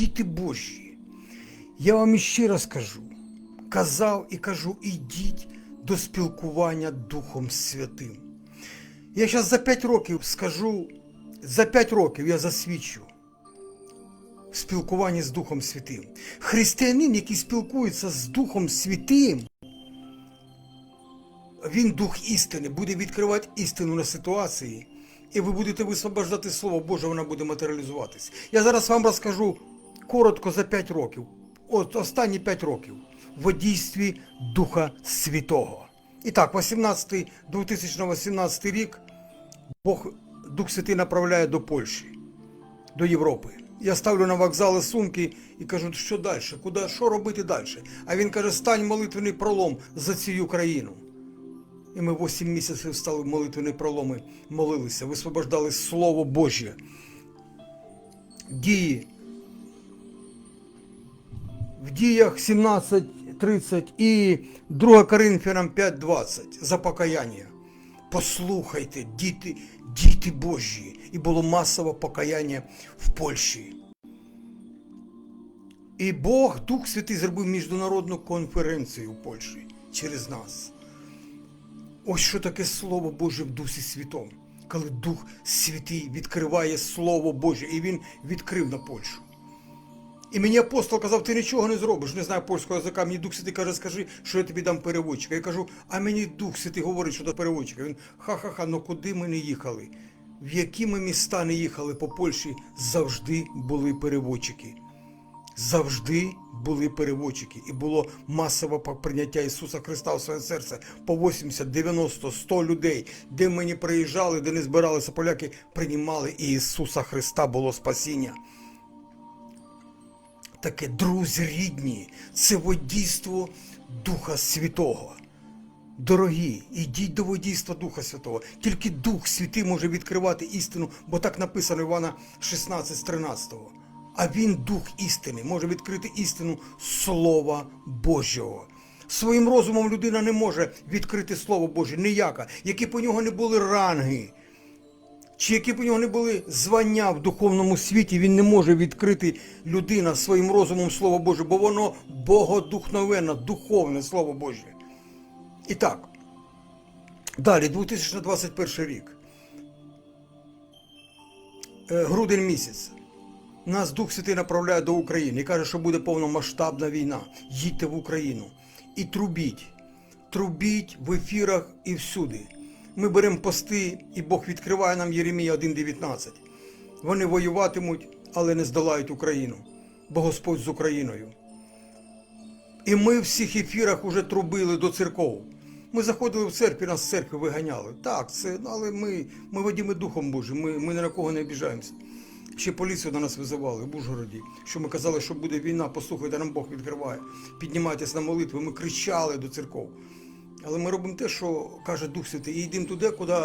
діти Божі, я вам іще раз кажу, казав і кажу, ідіть до спілкування Духом Святим. Я зараз за 5 років скажу, за 5 років я засвідчу в спілкуванні з Духом Святим. Християнин, який спілкується з Духом Святим, він дух істини, буде відкривати істину на ситуації, і ви будете висвобождати Слово Боже, вона буде матеріалізуватись. Я зараз вам розкажу коротко за 5 років, от останні 5 років, в дійстві Духа Святого. І так, 18, 2018 рік Бог Дух Святий направляє до Польщі, до Європи. Я ставлю на вокзали сумки і кажу, що далі, куди, що робити далі? А він каже, стань молитвений пролом за цю країну. І ми 8 місяців стали молитвені проломи, молилися, висвобождали Слово Божє. Дії. В діях 17.30 і 2 Коринфянам 5.20 за покаяння. Послухайте, діти, діти Божі. І було масове покаяння в Польщі. І Бог, Дух Святий, зробив міжнародну конференцію в Польщі через нас. Ось що таке Слово Боже в Дусі Святом. Коли Дух Святий відкриває Слово Боже, і він відкрив на Польщу. І мені апостол казав, ти нічого не зробиш, не знаю польського язика. Мені Дух Святий каже, скажи, що я тобі дам переводчика. Я кажу, а мені Дух Святий говорить, що до переводчика. Він ха-ха-ха, ну куди ми не їхали? В які ми міста не їхали по Польщі, завжди були переводчики. Завжди були переводчики, і було масове прийняття Ісуса Христа в своє серце по 80, 90, 100 людей, де ми не приїжджали, де не збиралися поляки, приймали і Ісуса Христа було спасіння. Таке, друзі рідні, це водійство Духа Святого. Дорогі, ідіть до водійства Духа Святого. Тільки Дух Святий може відкривати істину, бо так написано Івана 16 з 13. А він дух істини, може відкрити істину Слова Божого. Своїм розумом людина не може відкрити Слово Боже ніяка, які по нього не були ранги, чи які б у нього не були звання в духовному світі, він не може відкрити людина своїм розумом Слово Боже, бо воно богодухновенне, духовне Слово Боже. І так, далі, 2021 рік. Е, Грудень місяць. Нас Дух Святий направляє до України і каже, що буде повномасштабна війна. Їдьте в Україну і трубіть. Трубіть в ефірах і всюди. Ми беремо пости, і Бог відкриває нам Єремія 1.19. Вони воюватимуть, але не здолають Україну, бо Господь з Україною. І ми в всіх ефірах уже трубили до церков. Ми заходили в церкву, нас з церкви виганяли. Так, це, але ми, ми водіми Духом Божим, ми, ми ні на кого не обіжаємося. Ще поліцію на нас визивали в Ужгороді, що ми казали, що буде війна, послухайте, нам Бог відкриває. Піднімайтесь на молитви. Ми кричали до церков. Але ми робимо те, що каже Дух Святий, і йдемо туди, куди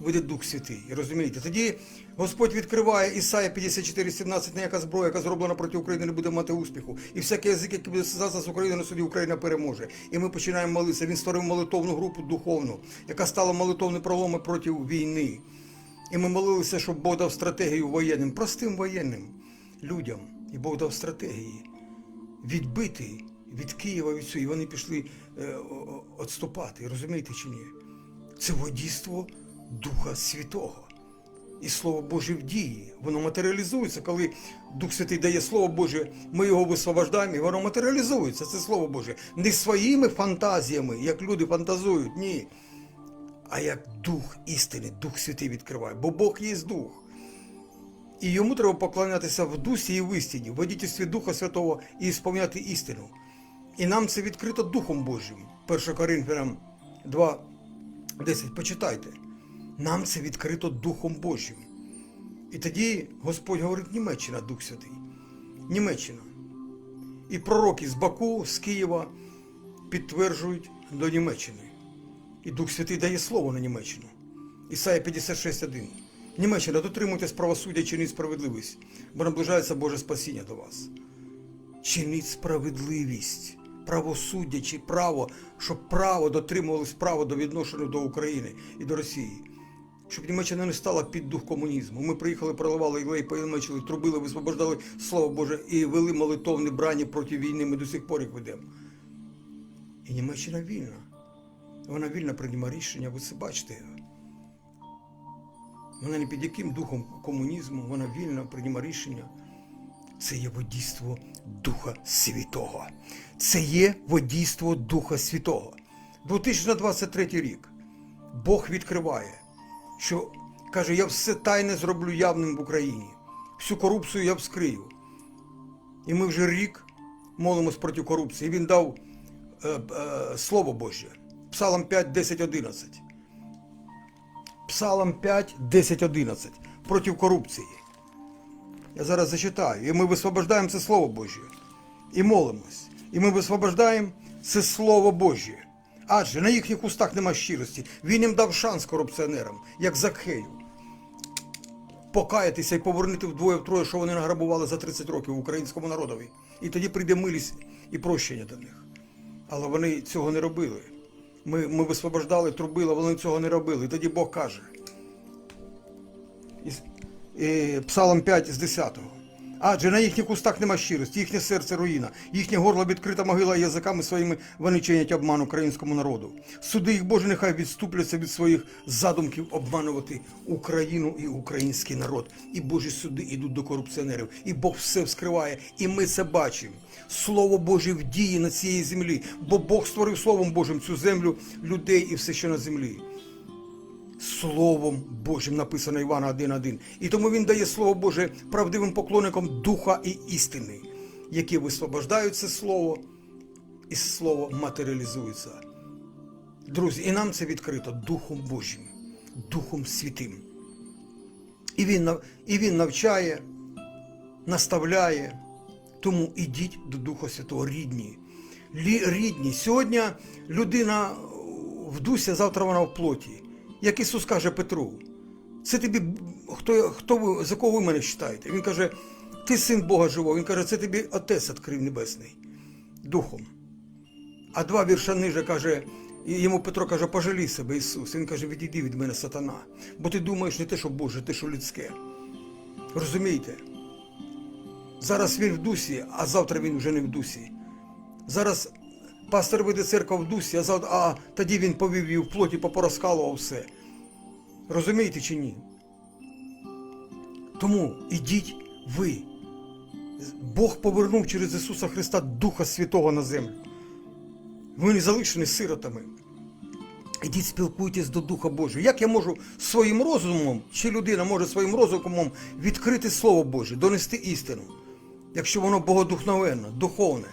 веде Дух Святий. Розумієте? Тоді Господь відкриває Ісая 54,17, ніяка зброя, яка зроблена проти України, не буде мати успіху. І всякий язик, який буде сказати з України на суді, Україна переможе. І ми починаємо молитися. Він створив молитовну групу духовну, яка стала молитовним проломи проти війни. І ми молилися, щоб Бог дав стратегію воєнним, простим воєнним людям. І Бог дав стратегії відбити від Києва від і вони пішли е, відступати. Розумієте чи ні? Це водійство Духа Святого. І Слово Боже в дії. Воно матеріалізується, коли Дух Святий дає Слово Боже, ми його висвобождаємо, і воно матеріалізується. Це Слово Боже. Не своїми фантазіями, як люди фантазують, ні. А як Дух істини, Дух Святий відкриває. Бо Бог є Дух. І йому треба поклонятися в дусі і в істині, в водительстві Духа Святого і сповняти істину. І нам це відкрито Духом Божим. 1 Коринфянам 2, 10. Почитайте. Нам це відкрито Духом Божим. І тоді Господь говорить Німеччина, Дух Святий. Німеччина. І пророки з Баку, з Києва підтверджують до Німеччини. І Дух Святий дає слово на Німеччину. Ісая 56.1. Німеччина, дотримуйтесь правосуддя, чиніть справедливість, бо наближається Боже спасіння до вас. Чиніть справедливість, правосуддя чи право, щоб право дотримувалось право до відношення до України і до Росії. щоб Німеччина не стала під дух комунізму. Ми приїхали, проливали ілей, поємечили, трубили, висвобождали Слово Боже і вели молитовні брані проти війни. Ми до сих пор їх ведемо. І Німеччина вільна. Вона вільна приймає рішення, ви це бачите. Вона не під яким духом комунізму, вона вільна приймає рішення. Це є водійство Духа Святого. Це є водійство Духа Святого. 2023 рік Бог відкриває, що каже, я все тайне зроблю явним в Україні. Всю корупцію я вскрию. І ми вже рік молимось проти корупції. І він дав е, е, Слово Боже. Псалом 5, 10, 11. Псалом 5, 10, 11. Проти корупції. Я зараз зачитаю. І ми висвобождаємо це Слово Боже. І молимось. І ми висвобождаємо це Слово Боже. Адже на їхніх устах нема щирості. Він їм дав шанс корупціонерам, як Закхею. Покаятися і повернути вдвоє втроє, що вони награбували за 30 років українському народові. І тоді прийде милість і прощення до них. Але вони цього не робили. Ми, ми висвобождали, трубили, вони цього не робили. І тоді Бог каже. Псалом 5 з 10. Адже на їхніх устах нема щирості, їхнє серце руїна, їхнє горло відкрита могила, язиками своїми вони чинять обман українському народу. Суди їх Боже, нехай відступляться від своїх задумків обманувати Україну і український народ. І Божі суди йдуть до корупціонерів, і Бог все вскриває, і ми це бачимо. Слово Боже в дії на цій землі, бо Бог створив Словом Божим цю землю, людей і все, що на землі. Словом Божим написано Івана 1.1. І тому він дає Слово Боже правдивим поклонникам духа і істини, які висвобождають це слово, і слово матеріалізується. Друзі, і нам це відкрито Духом Божим, Духом Святим. І він, і він навчає, наставляє. Тому ідіть до Духа Святого рідні. Рідні. Сьогодні людина в дусі, завтра вона в плоті. Як Ісус каже Петру, це тобі хто, хто за кого ви мене вважаєте? Він каже, ти син Бога живого. Він каже, це тобі Отець відкрив Небесний Духом. А два вірша ниже каже, йому Петро каже, пожалій себе Ісус. Він каже, відійди від мене, сатана. Бо ти думаєш не те, що Боже, те, що людське. Розумієте? Зараз він в дусі, а завтра він вже не в дусі. Зараз пастор веде церква в дусі, а, тоді він повів її в плоті, попорозкалував все. Розумієте чи ні? Тому ідіть ви. Бог повернув через Ісуса Христа Духа Святого на землю. Ви не залишені сиротами. Ідіть спілкуйтесь до Духа Божого. Як я можу своїм розумом, чи людина може своїм розумом відкрити Слово Боже, донести істину, якщо воно богодухновенне, духовне?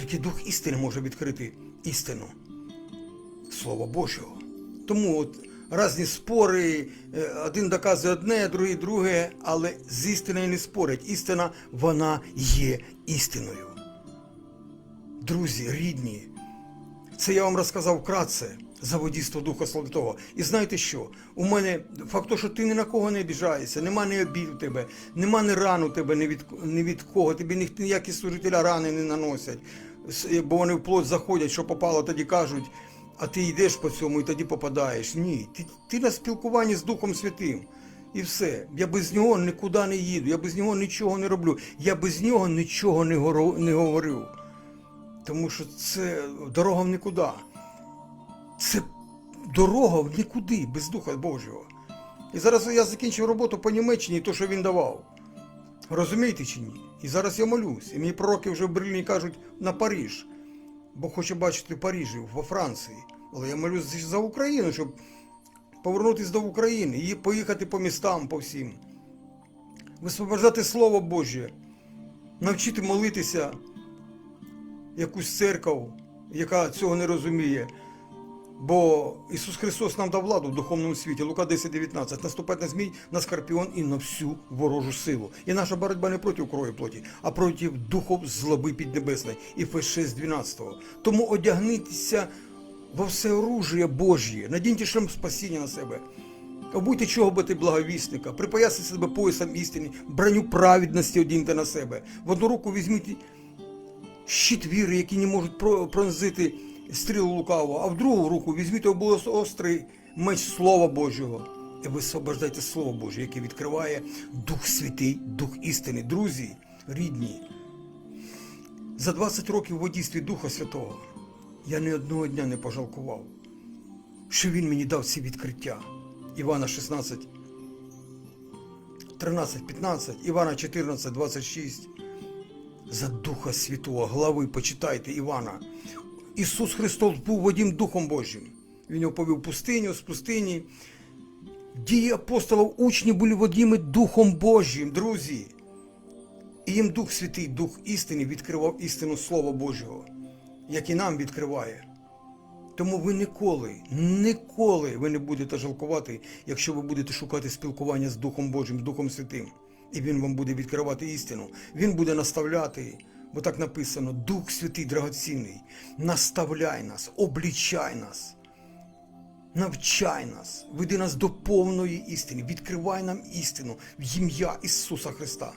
Тільки Дух істини може відкрити істину. Слово Божого. Тому от різні спори, е, один доказує одне, другий друге, але з істиною не спорять. Істина, вона є істиною. Друзі, рідні, це я вам розказав вкратце за водійство Духа Святого. І знаєте що? У мене факт, того, що ти ні на кого не обіжаєшся, нема ні обід у тебе, нема ні ран у тебе ні від, ні від кого, тобі ні- ніякі служителя рани не наносять, бо вони в плоть заходять, що попало, тоді кажуть, а ти йдеш по цьому і тоді попадаєш. Ні, ти, ти на спілкуванні з Духом Святим. І все. Я без нього нікуди не їду, я без нього нічого не роблю, я без нього нічого не, горо- не говорю. Тому що це дорога в нікуди. Це дорога в нікуди, без Духа Божого. І зараз я закінчив роботу по Німеччині, то, що він давав. Розумієте чи ні? І зараз я молюсь. І мені пророки вже в Берліні кажуть на Паріж. Бо хочу бачити Парижі, во Франції. Але я молюсь за Україну, щоб повернутися до України і поїхати по містам, по всім. Висвобождати Слово Боже, навчити молитися якусь церкву, яка цього не розуміє. Бо Ісус Христос нам дав владу в духовному світі, Лука 10.19, наступати на змій, на скорпіон і на всю ворожу силу. І наша боротьба не проти крові плоті, а проти духов злоби піднебесної. І Фес 6.12. Тому одягнитися во все оружие Божє, надіньте шлем спасіння на себе. Обуйте чоботи благовісника, припоясайте себе поясом істини, броню праведності одіньте на себе. В одну руку візьміть щит віри, які не можуть про- пронзити стрілу лукавого, а в другу руку візьміть острий меч Слова Божого. І висвобождайте Слово Боже, яке відкриває Дух Святий, Дух істини. Друзі, рідні, за 20 років в водійстві Духа Святого я ні одного дня не пожалкував, що Він мені дав ці відкриття. Івана 16, 13, 15, Івана 14, 26. За Духа Святого, глави почитайте Івана. Ісус Христос був водім Духом Божим. Він його повів пустиню, з пустині. Дії апостолів учні були водіми Духом Божим, друзі. І їм Дух Святий, Дух істини відкривав істину Слова Божого, як і нам відкриває. Тому ви ніколи, ніколи ви не будете жалкувати, якщо ви будете шукати спілкування з Духом Божим, з Духом Святим. І Він вам буде відкривати істину. Він буде наставляти, бо так написано: Дух Святий драгоцінний, наставляй нас, облічай нас. Навчай нас, веди нас до повної істини, відкривай нам істину в ім'я Ісуса Христа.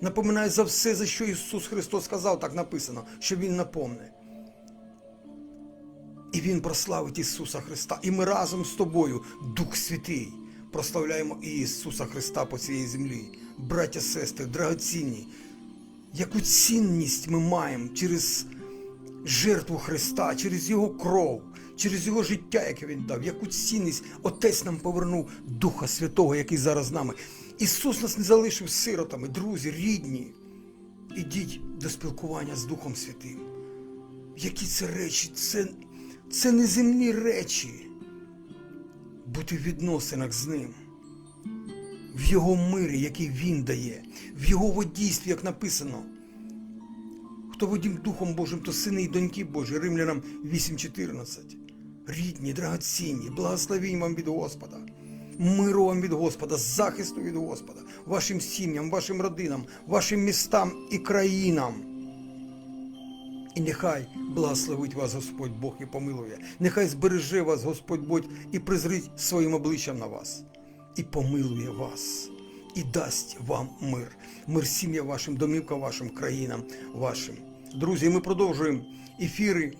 Напоминай за все, за що Ісус Христос сказав, так написано, що Він напомне. І Він прославить Ісуса Христа. І ми разом з тобою, Дух Святий, прославляємо Ісуса Христа по цій землі. Браття, сестри, драгоцінні, яку цінність ми маємо через жертву Христа, через Його кров, через Його життя, яке Він дав, яку цінність Отець нам повернув Духа Святого, який зараз з нами. Ісус нас не залишив сиротами, друзі, рідні. Ідіть до спілкування з Духом Святим. Які це речі? Це, це неземні речі. Бути в відносинах з ним, в Його мирі, який Він дає, в Його водійстві, як написано. Хто водім Духом Божим, то сини і доньки Божі, Римлянам 8.14. Рідні, драгоцінні, благословінь вам від Господа, миру вам від Господа, захисту від Господа, вашим сім'ям, вашим родинам, вашим містам і країнам. І нехай благословить вас Господь Бог і помилує. Нехай збереже вас Господь Бог і призрить своїм обличчям на вас, і помилує вас, і дасть вам мир. Мир сім'я вашим, домівка вашим, країнам вашим. Друзі, ми продовжуємо ефіри.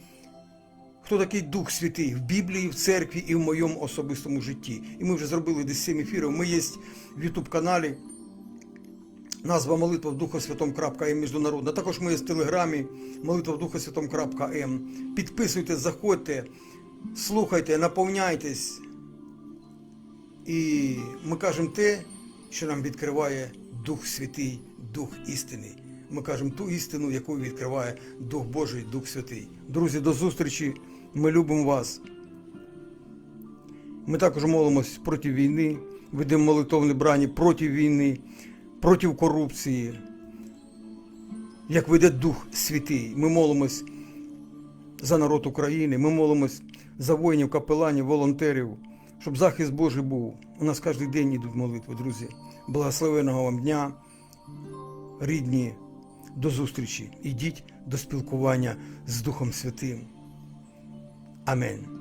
Хто такий Дух Святий в Біблії, в церкві і в моєму особистому житті. І ми вже зробили десь 7 ефірів. Ми є в Ютуб каналі. Назва молитва в Духа Святом.м міжнародна. Також ми є в Телеграмі, молитва в Духа Святом.м. Підписуйтесь, заходьте, слухайте, наповняйтесь. І ми кажемо те, що нам відкриває Дух Святий, Дух істини. Ми кажемо ту істину, яку відкриває Дух Божий, Дух Святий. Друзі, до зустрічі. Ми любимо вас. Ми також молимось проти війни, ведемо молитовне брані проти війни, проти корупції. Як веде Дух Святий. Ми молимось за народ України, ми молимось за воїнів, капеланів, волонтерів, щоб захист Божий був. У нас кожен день йдуть молитви, друзі. Благословеного вам дня, рідні, до зустрічі. Ідіть до спілкування з Духом Святим. Амінь.